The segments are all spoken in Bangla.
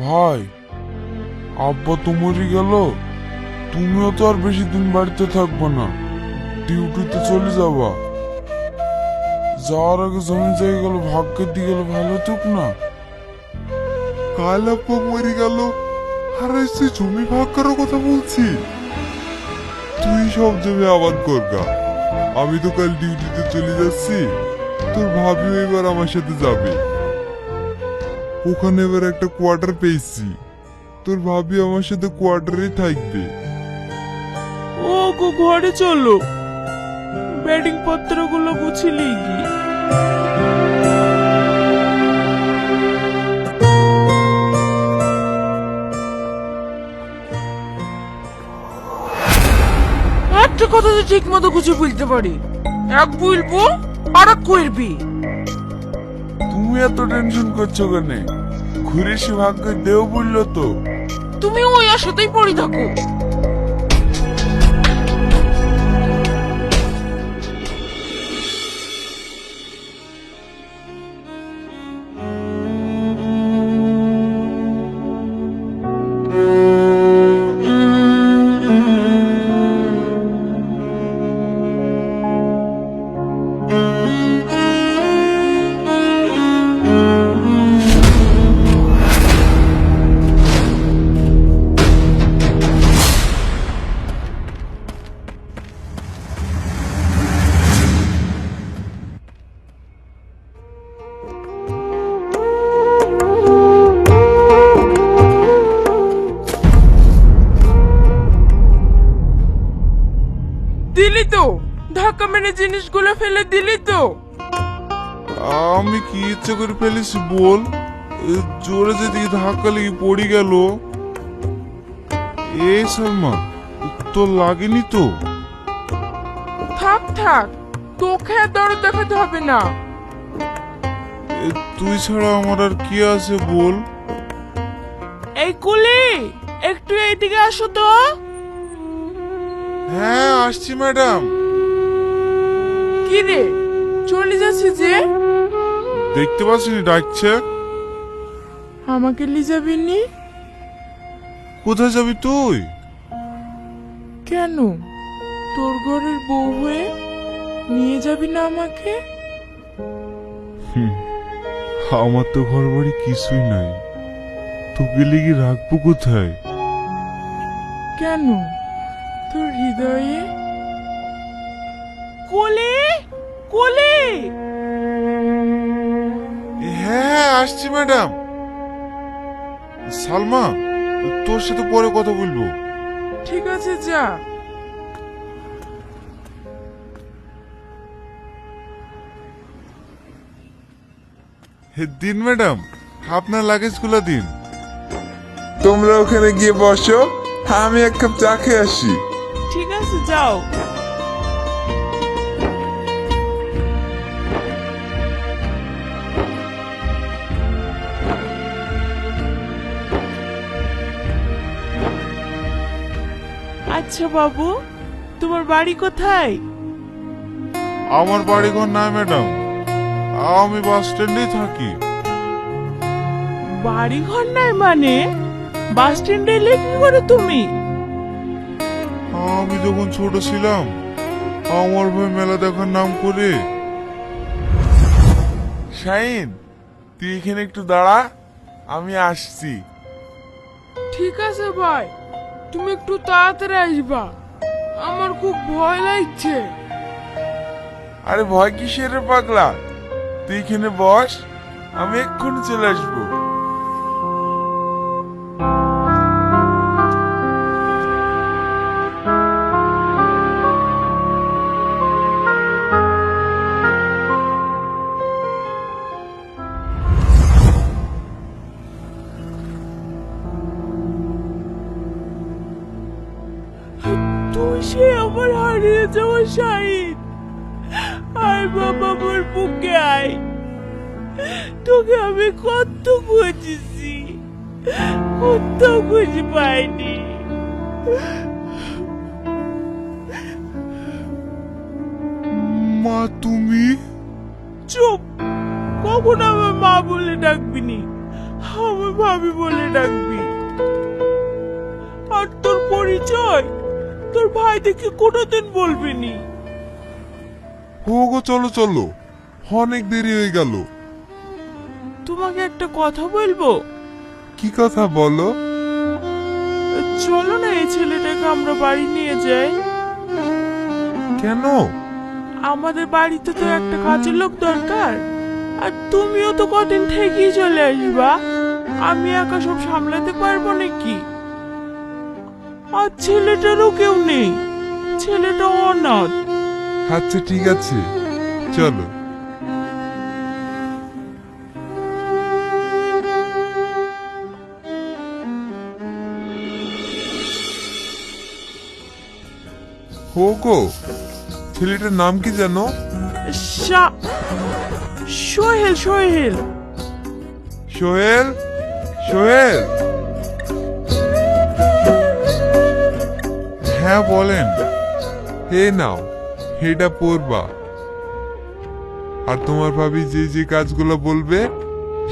ভাই, আব্বা তো মরে গেল। তুমিও তো আর বেশি দিন বাড়িতে থাকবে না। ডিউটিতে চলে যাবা। যাওয়ার আগে জমি জায়গা গেল, ভাগ্যের দিকে গেলে, ভালো হতুক না। কাল আব্বা মরে গেল। আর এসে জমি ভাগ করার কথা বলছি। তুই সব জমি আবাদ করগা আমি তো কাল ডিউটিতে চলে যাচ্ছি। তোর ভাবিও এবার আমার সাথে যাবে। ওখানে এবার একটা কোয়ার্টার পেয়েছি। তোর ভাবি আমার সাথে কোয়ার্টারেই থাকবে। ও গো, ঘরে চলো। ব্যাটিং পত্রগুলো গুছিয়ে গি একটা কথা তো ঠিক মতো গুছিয়ে বলতে পারি। এক বলব আর এক করবি তুমি এত টেনশন করছ কেন? ঘুরে সে ভাগ্য দেও বলল তো। তুমি ওই আশাতেই পড়ে থাকো। ধাক্কা জিনিসগুলো ফেলে দিলি তো। আমি কি ইচ্ছে করে ফেলেছি বল? জোরে যদি ধাক্কা লেগে পড়ে গেল। এই শর্মা তো লাগেনি তো? থাক থাক তোকে দরদ দেখাতে হবে না। তুই ছাড়া আমার আর কি আছে বল? এই কুলি একটু এইদিকে আসো তো। হ্যাঁ আসছি ম্যাডাম। কি রে চলে যাচ্ছি যে? দেখতে পাচ্ছিনি ডাকছে? আমাকে লি যাবিনি কোথায় যাবি তুই? কেন? তোর ঘরের বউ হয়ে নিয়ে যাবি না আমাকে? আমার তো ঘর বাড়ি কিছুই নাই। তোকে লিগে রাখব কোথায়? কেন? তোর হৃদয়ে কোলে কোলে হ্যাঁ আসছি ম্যাডাম। সালমা তোর সাথে পরে কথা বলব। ঠিক আছে যা। হে, দিন ম্যাডাম আপনার লাগেজগুলো দিন। তোমরা ওখানে গিয়ে বসো আমি এক কাপ চা খেয়ে আসি। ঠিক আছে যাও। আচ্ছা বাবু তোমার বাড়ি কোথায়? আমার বাড়ি ঘর নাই ম্যাডাম। আমি বাস স্ট্যান্ডেই থাকি। বাড়ি ঘর নাই মানে? বাস স্ট্যান্ডে এলে কি করে তুমি? আমি যখন ছোট ছিলাম আমার ভাই মেলা দেখার নাম করে শাইন তুই এখানে একটু দাঁড়া আমি আসছি। ঠিক আছে ভাই। তুমি একটু তাড়াতাড়ি আসবা। আমার খুব ভয় লাগছে। আরে ভয় কিসের পাগলা? তুই এখানে বস, আমি এক্ষুনি চলে আসব। শাহিদ। আয় বাবা আমার বুকে আয়। তোকে আমি কত খুঁজেছি কত খুঁজে পাইনি। মা তুমি? চুপ। কখন আমার মা বলে ডাকবি নি আমার ভাবি বলে ডাকবি। আর তোর পরিচয়? তোর ভাই দেখে কোনোদিন হো গো চলো চলো। অনেক দেরি হয়ে গেল। তোমাকে একটা কথা বলব? কি কথা বলো? চলো না এই ছেলেটাকে আমরা বাড়ি নিয়ে যাই। কেন? আমাদের বাড়িতে তো একটা কাজের লোক দরকার। আর তুমিও তো কদিন থেকেই চলে আসবা। আমি একা সব সামলাতে পারব নাকি? আর ছেলেটারও কেউ নেই। ছেলেটা অনাথ। আচ্ছা ঠিক আছে। চলো। হো গো ছেলেটার নাম কি জানো সা- সোহেল সোহেল। সোহেল? সোহেল? হ্যাঁ বলেন। হে নাও, হেটা পড়বা আর তোমার ভাবি যে যে কাজগুলো বলবে,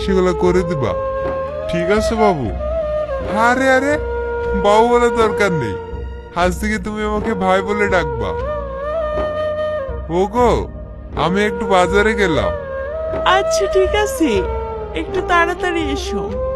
সেগুলো করে দিবা। ঠিক আছে, বাবু? আরে আরে, বাবু বলে দরকার নেই। আজ থেকে তুমি আমাকে ভাই বলে ডাকবা। ওগো, আমি একটু বাজারে গেলাম। আচ্ছা ঠিক আছে। একটু তাড়াতাড়ি এসো।